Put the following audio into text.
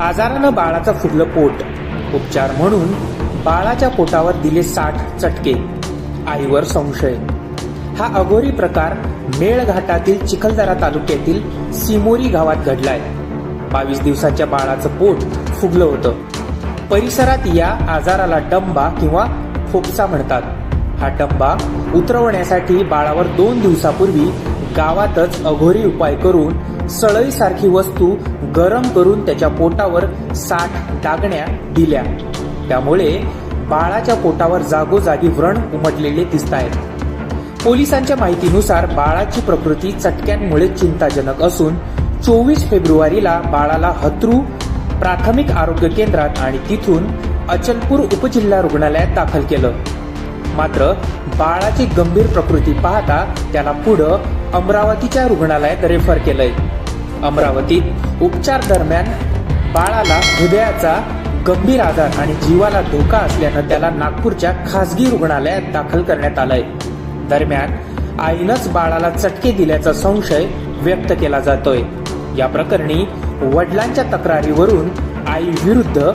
आजारानं बाळाचं फुगलं पोट. उपचार म्हणून बाळाच्या पोटावर दिले साठ चटके. आईवर संशय. हा अघोरी प्रकार मेळघाटातील चिखलदरा तालुक्यातील सिमोरी गावात घडलाय. बावीस दिवसाच्या बाळाचं पोट फुगलं होतं. परिसरात या आजाराला डंबा किंवा फोपसा म्हणतात. हा डंबा उतरवण्यासाठी बाळावर दोन दिवसापूर्वी गावातच अघोरी उपाय करून सळईसारखी वस्तू गरम करून त्याच्या पोटावर साठ डागण्या दिल्या. त्यामुळे बाळाच्या पोटावर जागोजागी व्रण उमटलेले दिसत आहेत पोलिसांच्या माहितीनुसार बाळाची प्रकृती चटक्यांमुळे चिंताजनक असून चोवीस फेब्रुवारीला बाळाला हत्रू प्राथमिक आरोग्य केंद्रात आणि तिथून अचलपूर उपजिल्हा रुग्णालयात दाखल केलं. मात्र बाळाची गंभीर प्रकृती पाहता त्याला पुढं अमरावतीच्या रुग्णालयात रेफर केलंय. अमरावतीत उपचार दरम्यान बाळाला हृदयाचा गंभीर आजार आणि जीवाला धोका असल्यानं त्याला नागपूरच्या खासगी रुग्णालयात दाखल करण्यात आलंय. दरम्यान आईनंच बाळाला चटके दिल्याचा संशय व्यक्त केला जातोय. या प्रकरणी वडिलांच्या तक्रारीवरून आई विरुद्ध